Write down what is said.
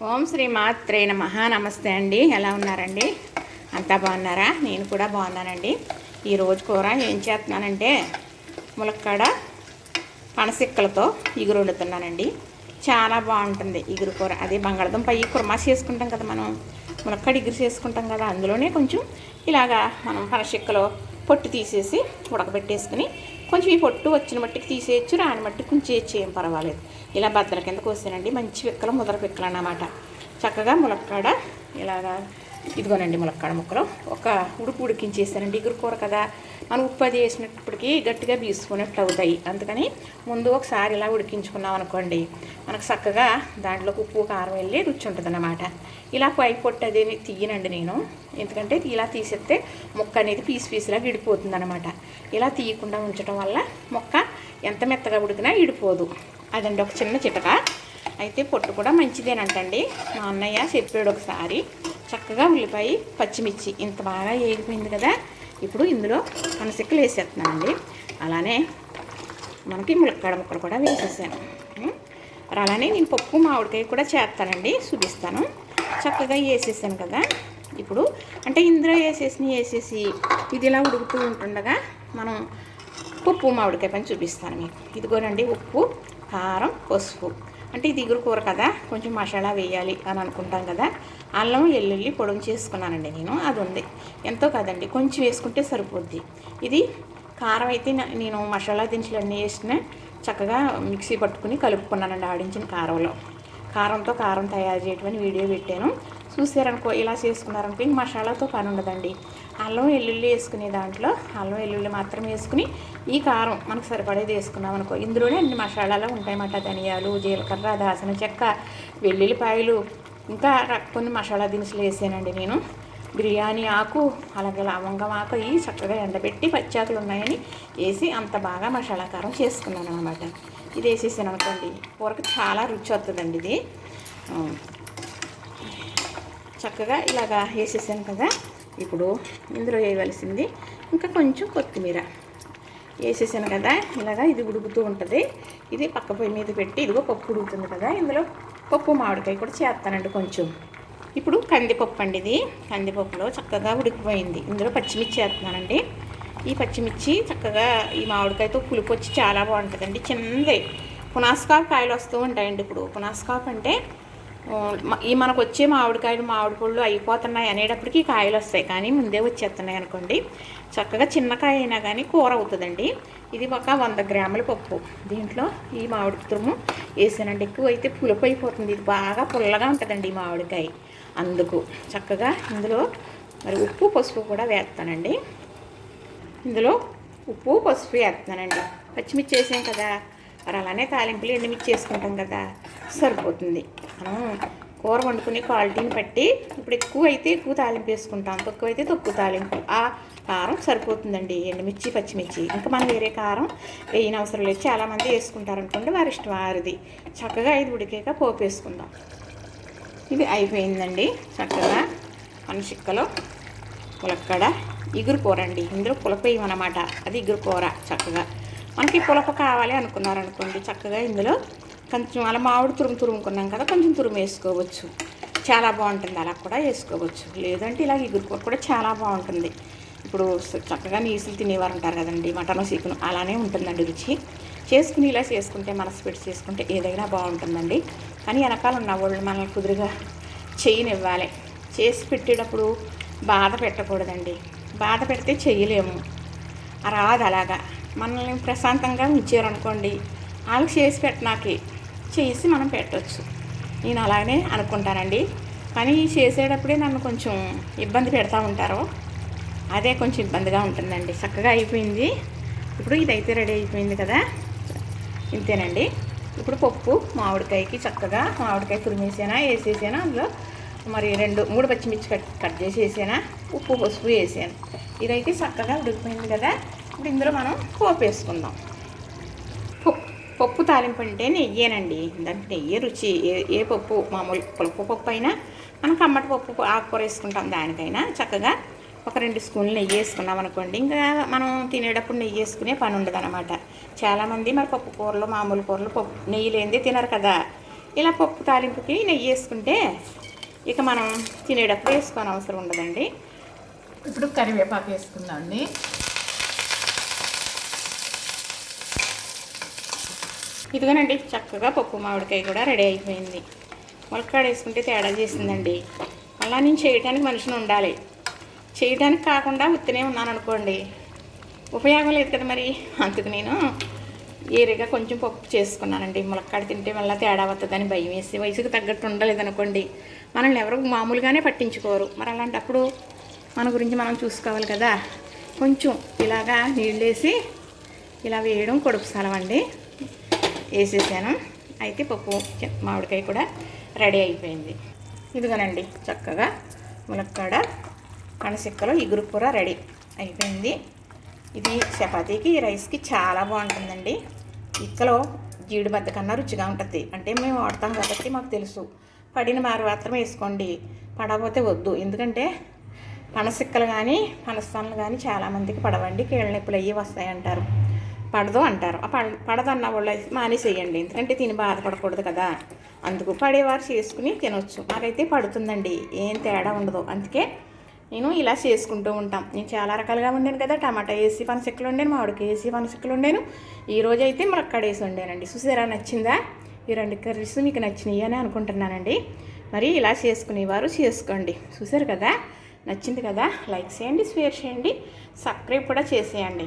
ఓం శ్రీ మాత్రే మహా నమస్తే అండి. ఎలా ఉన్నారండి? అంతా బాగున్నారా? నేను కూడా బాగున్నానండి. ఈరోజు కూర ఏం చేస్తున్నానంటే ములక్కాడ పనసిక్కలతో ఇగురు వండుతున్నానండి. చాలా బాగుంటుంది ఇగురు కూర. అదే బంగాళదుంప ఈ కుర్మాస్ చేసుకుంటాం కదా మనం. ములక్కాడ ఇగురు చేసుకుంటాం కదా. అందులోనే కొంచెం ఇలాగా మనం పనసిక్కలో పొట్టు తీసేసి ఉడకబెట్టేసుకుని కొంచెం ఈ పొట్టు వచ్చిన మట్టికి తీసేయచ్చు రాని మట్టికి కొంచెం చేయొచ్చు ఏం పర్వాలేదు. ఇలా బద్దల కింద కోసానండి మంచి పిక్కలు ముదర పిక్కలు అన్నమాట. చక్కగా ములక్కాడ ఇలాగా ఇదిగోనండి ములక్కాడ ముక్కలు. ఒక ఉడుపు ఉడికించేసానండి. ఇగురు కూర కదా. మనం ఉప్పు అది వేసినప్పటికీ గట్టిగా బీసుకున్నట్లు అవుతాయి. అందుకని ముందు ఒకసారి ఇలా ఉడికించుకున్నాం అనుకోండి మనకు చక్కగా దాంట్లోకి ఉప్పు కారం వెళ్ళి రుచి ఉంటుంది అన్నమాట ఇలా పై పొట్టు అది తీయనండి నేను. ఎందుకంటే ఇలా తీసేస్తే ముక్క అనేది పీస్ పీసులా విడిపోతుంది అనమాట ఇలా తీయకుండా ఉంచడం వల్ల మొక్క ఎంత మెత్తగా ఉడికినా విడిపోదు. అదండి ఒక చిన్న చిటక. అయితే పొట్టు కూడా మంచిదేనంటండి. మా అన్నయ్య చెప్పాడు ఒకసారి చక్కగా ఉల్లిపాయ పచ్చిమిర్చి ఇంత బాగా ఏగిపోయింది కదా. ఇప్పుడు ఇందులో మనసిక్కలు వేసేస్తున్నానండి. అలానే మనకి ములక్కాడ ముక్కలు కూడా వేసేసాను. మరి అలానే నేను పప్పు మామిడికాయ కూడా చేస్తానండి. చూపిస్తాను. చక్కగా వేసేసాను కదా. ఇప్పుడు అంటే ఇందులో వేసేసి వేసేసి ఇది ఇలా ఉడుకుతూ ఉంటుండగా మనం ఉప్పు మామిడికాయ పని చూపిస్తాను మీకు. ఇదిగోనండి ఉప్పు కారం పసుపు. అంటే ఇది ఇగురు కూర కదా కొంచెం మసాలా వేయాలి అని అనుకుంటాం కదా. అల్లం వెల్లుల్లి పొడుగు చేసుకున్నానండి నేను అది ఉంది ఎంతో కదండి కొంచెం వేసుకుంటే సరిపోద్ది. ఇది కారం అయితే నేను మసాలా దినుసులు అన్నీ వేసిన చక్కగా మిక్సీ పట్టుకుని కలుపుకున్నానండి ఆడించిన కారంలో. కారంతో కారం తయారు చేయటమని వీడియో పెట్టాను. చూసారనుకో ఇలా చేసుకున్నారనుకో ఇంక మసాలాతో పని ఉండదండి. అల్లం వెల్లుల్లి వేసుకునే దాంట్లో అల్లం వెల్లుల్లి మాత్రం వేసుకుని ఈ కారం మనకు సరిపడేది వేసుకున్నాం అనుకో ఇందులోనే అన్ని మసాలాలు ఉంటాయన్నమాట. ధనియాలు జీలకర్ర దాసిన చెక్క వెల్లుల్లిపాయలు ఇంకా కొన్ని మసాలా దినుసులు వేసానండి నేను. బిర్యానీ ఆకు అలాగే లవంగం ఆకు ఇవి చక్కగా ఎండబెట్టి పచ్చాకులు ఉన్నాయని వేసి అంత బాగా మసాలా కారం చేసుకున్నాను అనమాట ఇది వేసేసాను అనుకోండి కూరకు చాలా రుచి వస్తుందండి ఇది. చక్కగా ఇలాగా వేసేసాను కదా. ఇప్పుడు ఇందులో వేయవలసింది ఇంకా కొంచెం కొత్తిమీర. వేసేసాను కదా. ఇలాగా ఇది ఉడుకుతూ ఉంటుంది. ఇది పక్క పొయ్యి మీద పెట్టి ఇదిగో పప్పు ఉడుకుతుంది కదా. ఇందులో పప్పు మామిడికాయ కూడా చేస్తానండి కొంచెం. ఇప్పుడు కందిపప్పు అండి ఇది. కందిపప్పులో చక్కగా ఉడికిపోయింది. ఇందులో పచ్చిమిర్చి చేస్తున్నానండి ఈ పచ్చిమిర్చి చక్కగా ఈ మామిడికాయతో పులుపు వచ్చి చాలా బాగుంటుందండి. చిన్నది పునాసకాపు కాయలు వస్తూ ఉంటాయండి ఇప్పుడు. పునాసకాపు అంటే ఈ మనకు వచ్చే మామిడికాయలు మామిడి పళ్ళు అయిపోతున్నాయి అనేటప్పటికి కాయలు వస్తాయి. కానీ ముందే వచ్చేస్తున్నాయి అనుకోండి. చక్కగా చిన్న కాయ అయినా కానీ కూర అవుతుందండి. ఇది ఒక వంద గ్రాముల పప్పు. దీంట్లో ఈ మామిడి తురుము వేసానండి. ఎక్కువ అయితే పులుపు అయిపోతుంది. ఇది బాగా పుల్లగా ఉంటుందండి ఈ మామిడికాయ. అందుకు చక్కగా ఇందులో మరి ఉప్పు పసుపు కూడా వేస్తానండి. ఇందులో ఉప్పు పసుపు వేస్తున్నానండి. పచ్చిమిర్చి వేసాం కదా. మరి అలానే తాలింపులు ఎండుమిర్చి వేసుకుంటాం కదా. సరిపోతుంది. కూర వండుకునే క్వాలిటీని బట్టి ఇప్పుడు ఎక్కువ అయితే ఎక్కువ తాలింపు వేసుకుంటాం తక్కువ అయితే తక్కువ తాలింపు. ఆ కారం సరిపోతుందండి. ఎండుమిర్చి పచ్చిమిర్చి. ఇంకా మనం వేరే కారం వేయని అవసరం లేదు. చాలామంది వేసుకుంటారు అనుకోండి వారి ఇష్టం వారిది. చక్కగా ఐదు ఉడికాక పోపు వేసుకుందాం. ఇది అయిపోయిందండి. చక్కగా మన చిక్కలో పులక్కడ ఇగురు కూర అండి. ఇందులో పులపేయమన్నమాట అది ఇగురు కూర చక్కగా. మనకి పులప కావాలి అనుకున్నారనుకోండి చక్కగా ఇందులో కొంచెం అలా మామిడి తురుము తురుముకున్నాం కదా కొంచెం తురుము వేసుకోవచ్చు. చాలా బాగుంటుంది అలా కూడా వేసుకోవచ్చు. లేదంటే ఇలా ఇగురు కూడా చాలా బాగుంటుంది. ఇప్పుడు చక్కగా నీసులు తినేవారు ఉంటారు కదండి మటన్ చికెన్ అలానే ఉంటుందండి రుచి. చేసుకుని ఇలా చేసుకుంటే మనసు పెట్టి చేసుకుంటే ఏదైనా బాగుంటుందండి. కానీ వెనకాల ఉన్న వాళ్ళు మనల్ని కుదురుగా చేయనివ్వాలి. చేసి పెట్టేటప్పుడు బాధ పెట్టకూడదండి. బాధ పెడితే చేయలేము. రాదు అలాగా. మనల్ని ప్రశాంతంగా ఉంచారనుకోండి వాళ్ళకి చేసి పెట్టినాకి చేసి మనం పెట్టవచ్చు నేను అలాగనే అనుకుంటానండి. కానీ చేసేటప్పుడే నన్ను కొంచెం ఇబ్బంది పెడతా ఉంటారు అదే కొంచెం ఇబ్బందిగా ఉంటుందండి. చక్కగా అయిపోయింది. ఇప్పుడు ఇదైతే రెడీ అయిపోయింది కదా? ఇంతేనండి. ఇప్పుడు పప్పు మామిడికాయకి చక్కగా మామిడికాయ తురిమేసానా వేసేసానా? అందులో మరి రెండు మూడు పచ్చిమిర్చి కట్ కట్ చేసి వేసానా? ఉప్పు పసుపు వేసాను? ఇదైతే చక్కగా ఉడికిపోయింది కదా? ఇప్పుడు ఇందులో మనం పోపు వేసుకుందాం. పప్పు తాలింపు అంటే నెయ్యేనండి. దానికి నెయ్యి రుచి. ఏ ఏ పప్పు మామూలు పులుపు పప్పు అయినా మనం కమ్మటి పప్పు ఆకుకూర వేసుకుంటాం దానికైనా. చక్కగా ఒక రెండు స్పూన్లు నెయ్యి వేసుకున్నాం అనుకోండి. ఇంకా మనం తినేటప్పుడు నెయ్యి వేసుకునే పని ఉండదు అనమాట చాలామంది మరి పప్పు కూరలు మామూలు కూరలు పప్పు నెయ్యి లేనిదే తినరు కదా. ఇలా పప్పు తాలింపుకి నెయ్యి వేసుకుంటే ఇక మనం తినేటప్పుడు వేసుకోని అవసరం ఉండదండి. ఇప్పుడు కరివేపాకు వేసుకుందాం అండి. ఇదిగోనండి చక్కగా పప్పు మామిడికాయ కూడా రెడీ అయిపోయింది. ములక్కాడ వేసుకుంటే తేడా చేసిందండి అలా నేను చేయడానికి మనిషిని ఉండాలి. చేయడానికి కాకుండా ఉత్తనే ఉన్నాను అనుకోండి. ఉపయోగం లేదు కదా మరి. అందుకు నేను ఏరిగా కొంచెం పప్పు చేసుకున్నానండి. ములక్కాడ తింటే మళ్ళీ తేడా వస్తుందని భయం వేసి వయసుకు తగ్గట్టు ఉండలేదనుకోండి. మనల్ని ఎవరు మామూలుగానే పట్టించుకోరు. మరి అలాంటప్పుడు మన గురించి మనం చూసుకోవాలి కదా. కొంచెం ఇలాగా నీళ్ళేసి ఇలా వేయడం కొడుపు స్థలం అండి. వేసేసాను. అయితే పప్పు మామిడికాయ కూడా రెడీ అయిపోయింది. ఇదిగోనండి చక్కగా ములక్కాడ కణసిక్కలో ఇగురు కూర రెడీ అయిపోయింది. ఇది చపాతీకి రైస్కి చాలా బాగుంటుందండి. ఇక్కలో జీడిబద్ద కన్నా రుచిగా ఉంటుంది. అంటే మేము వాడతాం కాబట్టి మాకు తెలుసు. పడిన మారు మాత్రం వేసుకోండి. పడకపోతే వద్దు. ఎందుకంటే పనసిక్కలు కానీ పనస్తాన్లు కానీ చాలామందికి పడవండి. కీళ్ళ నొప్పులు అయ్యి వస్తాయంటారు. పడదు అంటారు. ఆ పడ పడదన్న వాళ్ళు అయితే మానేసేయండి. ఎందుకంటే తిని బాధపడకూడదు కదా. అందుకు పడేవారు చేసుకుని తినొచ్చు. నాకైతే పడుతుందండి. ఏం తేడా ఉండదు. అందుకే నేను ఇలా చేసుకుంటూ ఉంటాం. నేను చాలా రకాలుగా వండాను కదా. టమాటా వేసి పనసెక్కలు వండాను. మామిడికి వేసి పనసెక్కలు వండాను. ఈ రోజు అయితే ములక్కాడ వేసి వండానండి. చూసారా? నచ్చిందా? ఈ రెండు కర్రీస్ మీకు నచ్చినాయి అని అనుకుంటున్నానండి. మరి ఇలా చేసుకునేవారు చేసుకోండి. చూసారు కదా? నచ్చింది కదా? లైక్ చేయండి షేర్ చేయండి. సబ్స్క్రైబ్ కూడా చేసేయండి.